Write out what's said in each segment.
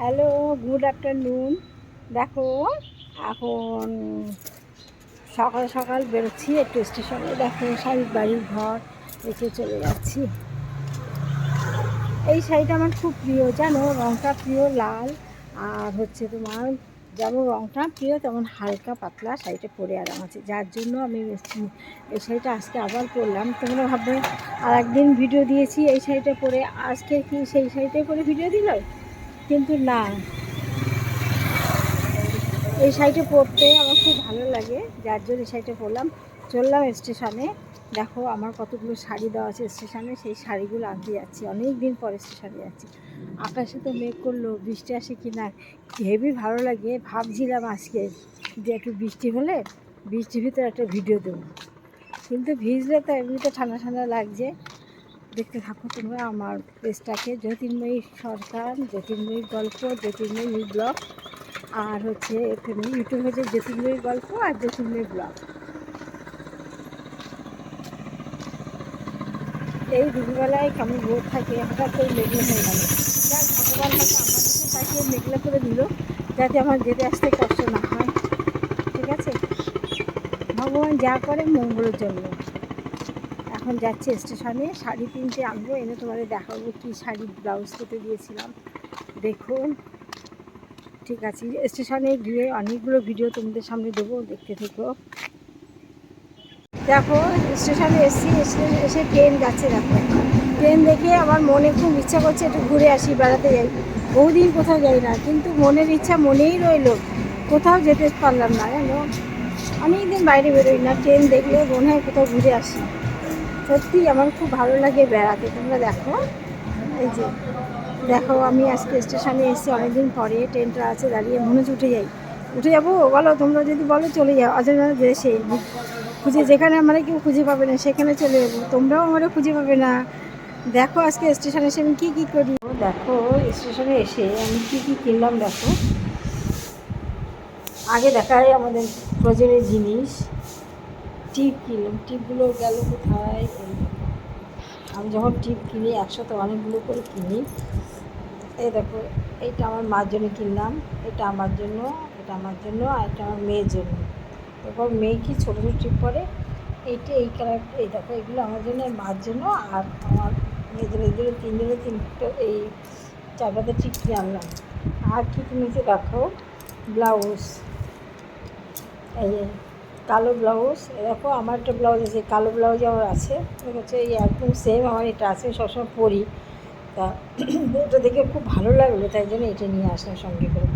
Hello good afternoon দেখো, এখন সকাল সকাল বেরোচ্ছি, একটু স্টেশনে দেখো, শাড়ির বাড়ির ঘর রেখে চলে যাচ্ছি। এই শাড়িটা আমার খুব প্রিয়, জানো? রঙটা প্রিয় লাল। আর হচ্ছে তোমার, যেমন রঙটা প্রিয় তেমন হালকা পাতলা শাড়িটা পরে আরাম আছে। যার জন্য আমি এই শাড়িটা আজকে আবার পরলাম। তোমরা ভাববে আর একদিন ভিডিও দিয়েছি এই শাড়িটা পরে। আজকে কি সেই শাড়িটাই পরে ভিডিও দিল? কিন্তু না। এই শাড়িটা পরতে আমার খুব ভালো লাগে, যার জন্য এই শাড়িটা পরলাম। চললাম স্টেশনে। দেখো আমার কতগুলো শাড়ি দেওয়া আছে স্টেশনে, সেই শাড়িগুলো আনতে যাচ্ছি। অনেক দিন পরে স্টেশনে যাচ্ছি। আকাশে তো মেঘ করল, বৃষ্টি আসে কি না, হেভি ভালো লাগে। ভাবছিলাম আজকে যে একটু বৃষ্টি হলে বৃষ্টির ভিতরে একটা ভিডিও দেবো। কিন্তু ভিজলে তো এমনিতে ঠান্ডা ঠান্ডা লাগছে। দেখতে থাকো তোমরা আমার পেজটাকে। জ্যোতির্ময়ী সরকার জ্যোতির্ময়ী গল্প জ্যোতির্ময়ী ব্লগ, আর হচ্ছে এখানে ইউটিউব হচ্ছে জ্যোতির্ময়ী গল্প আর জ্যোতির্ময়ী ব্লগ। এই দুপুরবেলায় কেমন রোদ থাকে, হঠাৎ করে মেঘলা হয়ে গেল। যাক, ভগবান হয়তো আমার দিকে তাকিয়ে মেঘলা করে দিল যাতে আমার যেতে আসতে কষ্ট না হয়। ঠিক আছে? ভগবান যা করে মঙ্গলের জন্য। এখন যাচ্ছি স্টেশনে। শাড়ি তিনটে আনব এনে তোমাদের দেখাবো কী শাড়ি ব্লাউজ কেটে দিয়েছিলাম। দেখুন। ঠিক আছে, স্টেশনে গিয়ে অনেকগুলো ভিডিও তোমাদের সামনে দেবো, দেখতে থেকো। দেখো, স্টেশনে এসছি, এসে এসে ট্রেন যাচ্ছে, দেখো। ট্রেন দেখে আমার মনে খুব ইচ্ছা করছে একটু ঘুরে আসি, বেড়াতে যাই। বহুদিন কোথাও যাই না, কিন্তু মনের ইচ্ছা মনেই রইল। কোথাও যেতে পারলাম না, জানো? অনেকদিন বাইরে বেরোই না, ট্রেন দেখলে মনে হয় কোথাও ঘুরে আসি। সত্যি আমার খুব ভালো লাগে বেড়াতে। তোমরা দেখো। এই যে, দেখো আমি আজকে স্টেশনে এসেছি, অনেকদিন পরে ট্রেনটা আছে, দাঁড়িয়ে মনে হচ্ছে উঠে যাই। উঠে যাব? বলো, তোমরা যদি বলো চলে যাও। অচেনা দেশে। খুঁজে যেখানে আমরা কেউ খুঁজে পাবে না, সেখানে চলে যাব। তোমরাও আমরা খুঁজে পাবে না। দেখো আজকে স্টেশনে এসে আমি কী কী করি। দেখো, স্টেশনে এসে আমি কী কী কিনলাম দেখো। আগে দেখায় আমাদের প্রয়োজনীয় জিনিস। টিপ কিনলাম। টিপগুলো গেল কোথায়? আমি যখন টিপ কিনি, একসাথে অনেকগুলো করে কিনি। এই দেখো, এইটা আমার মার জন্য কিনলাম, এটা আমার জন্য, এটা আমার জন্য, আর এটা আমার মেয়ের জন্য। তারপর মেয়ে কি ছোটো ছোটো টিপ পরে? এইটা, এই কালার এই দেখো, এগুলো আমার জন্য মার জন্য, আর আমার মেয়েদের এদের তিনজনে তিনটে, এই চার পাতা টিপ কিনে আনলাম। আর কী কিনেছে দেখো, ব্লাউজ। এই কালো ব্লাউজ। দেখো, আমার একটা ব্লাউজ আছে, কালো ব্লাউজ আমার আছে। আছে এই একদম সেম আমার, এটা আছে সবসময় পরি। তা এটা দেখে খুব ভালো লাগল, তাই জন্য এটা নিয়ে আসলাম সঙ্গে করে।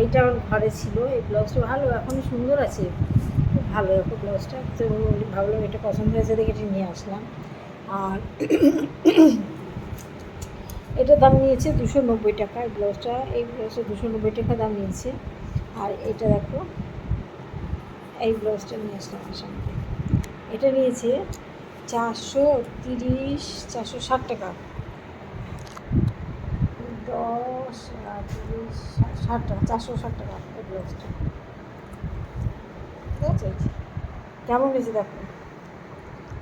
এইটা আমার ঘরে ছিল, এই ব্লাউজটা ভালো এখন সুন্দর আছে। খুব ভালো দেখো ব্লাউজটা, তো ভাবলাম এটা পছন্দ হয়েছে দেখে এটা নিয়ে আসলাম। আর এটা দাম নিয়েছে দুশো নব্বই টাকা, এই ব্লাউজটা এই ব্লাউজটা দুশো নব্বই টাকা দাম নিয়েছে। আর এটা দেখো এই ব্লাউজটা নিয়ে আসলাম সঙ্গে এটা নিয়েছে চারশো তিরিশ, চারশো ষাট টাকা। দশ তিরিশ, ষাট টাকা, চারশো ষাট টাকা এই ব্লাউজটা ঠিক আছে? কেমন হয়েছে দেখো?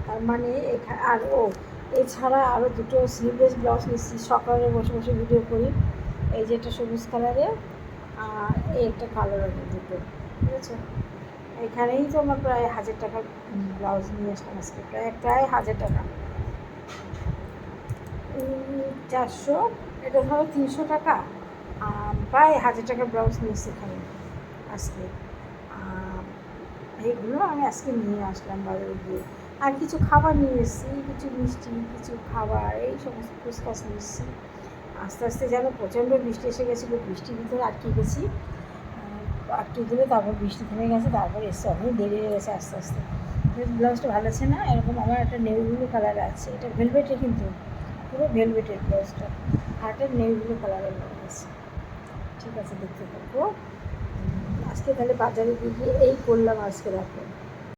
তার মানে এখানে আর ও, এছাড়া আরও দুটো স্লিভলেস ব্লাউজ নিচ্ছি। সকালে বসে বসে ভিডিও করি। এই যে একটা সবুজ কালারের আর এই একটা কালো রঙের দুটো। ঠিক আছে? এখানেই তো আমার প্রায় হাজার টাকার ব্লাউজ নিয়ে আসলাম আজকে, প্রায় প্রায় হাজার টাকা। চারশো, এটা ধরো তিনশো টাকা প্রায় হাজার টাকার ব্লাউজ নিয়েছি এখানে আজকে। এইগুলো আমি আজকে নিয়ে আসলাম বাজারে গিয়ে। আর কিছু খাবার নিয়ে এসেছি, কিছু মিষ্টি, কিছু খাবার, এই সমস্ত ফুচকাস নিয়ে এসেছি। আস্তে আস্তে যেন প্রচণ্ড বৃষ্টি এসে গেছিল, বৃষ্টির ভিতরে আটকে গেছি। আটকে দিলে তারপর বৃষ্টি থেমে গেছে, তারপর এসছে অনেক দেরি হয়ে গেছে আস্তে আস্তে। ব্লাউজটা ভালো আছে না? এরকম আমার একটা নেভিগুলো কালার আছে। এটা ভেলভেটে কিন্তু, পুরো ভেলভেটের ব্লাউজটা আর একটা নেভিগুলো কালারের ব্লাউজ আছে। ঠিক আছে, দেখতে থাকব আজকে তাহলে বাজারে গিয়ে এই করলাম আজকে দেখো